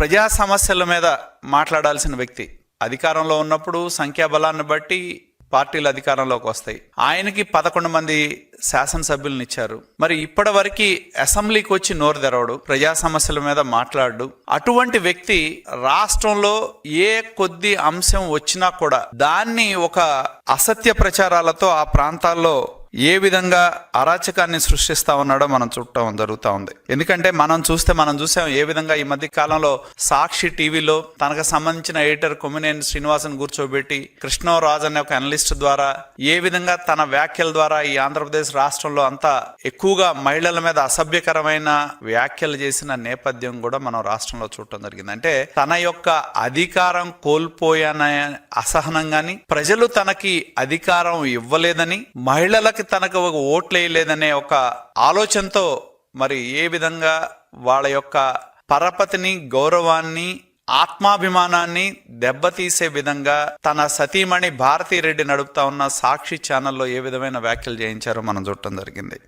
ప్రజా సమస్యల మీద మాట్లాడాల్సిన వ్యక్తి అధికారంలో ఉన్నప్పుడు సంఖ్యాబలాన్ని బట్టి పార్టీలు అధికారంలోకి వస్తాయి. ఆయనకి పదకొండు మంది శాసనసభ్యులను ఇచ్చారు. మరి ఇప్పటి వరకు అసెంబ్లీకి వచ్చి నోరు తెరవడు ప్రజా సమస్యల మీద మాట్లాడు. అటువంటి వ్యక్తి రాష్ట్రంలో ఏ కొద్ది అంశం వచ్చినా కూడా దాన్ని ఒక అసత్య ప్రచారాలతో ఆ ప్రాంతాల్లో ఏ విధంగా అరాచకాన్ని సృష్టిస్తా ఉన్నాడో మనం చూడటం జరుగుతూ ఉంది. ఎందుకంటే మనం చూస్తే మనం చూసాం ఏ విధంగా ఈ మధ్య కాలంలో సాక్షి టీవీలో తనకు సంబంధించిన ఎడిటర్ కొమ్మినేని శ్రీనివాసన్ కూర్చోబెట్టి కృష్ణరాజు అనే ఒక అనలిస్ట్ ద్వారా ఏ విధంగా తన వ్యాఖ్యల ద్వారా ఈ ఆంధ్రప్రదేశ్ రాష్ట్రంలో అంతా ఎక్కువగా మహిళల మీద అసభ్యకరమైన వ్యాఖ్యలు చేసిన నేపథ్యం కూడా మనం రాష్ట్రంలో చూడటం జరిగింది. అంటే తన యొక్క అధికారం కోల్పోయాన అసహనం గాని ప్రజలు తనకి అధికారం ఇవ్వలేదని మహిళలకు తనకు ఒక ఓట్లు వేయలేదనే ఒక ఆలోచనతో మరి ఏ విధంగా వాళ్ళ యొక్క పరపతిని గౌరవాన్ని ఆత్మాభిమానాన్ని దెబ్బతీసే విధంగా తన సతీమణి భారతీ రెడ్డి నడుపుతా ఉన్న సాక్షి ఛానల్లో ఏ విధమైన వ్యాఖ్యలు చేయించారో మనం చూడటం జరిగింది.